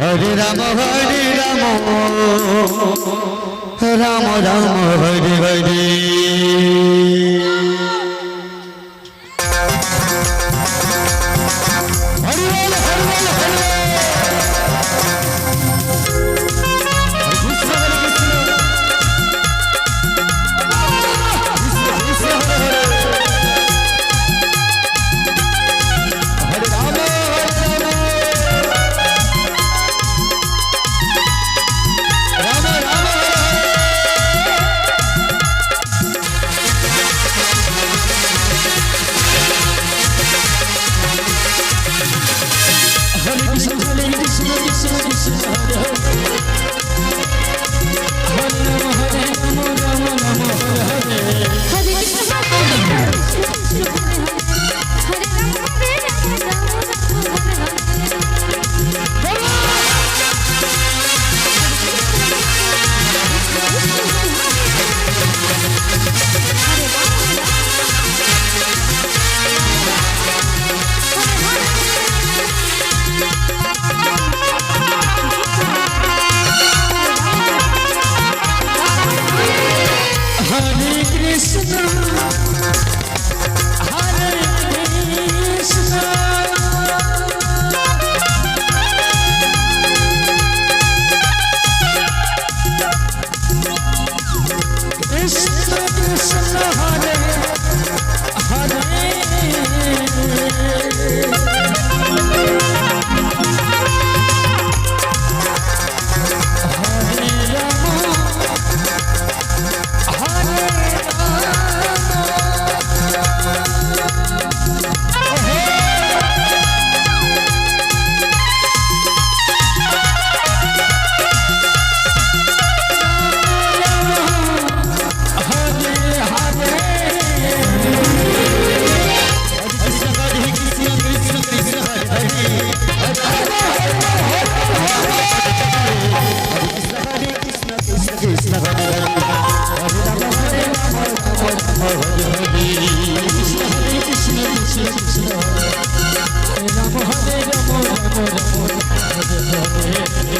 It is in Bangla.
Hare Ram Hare Ram Ram Ram Hare Hare Cause it's all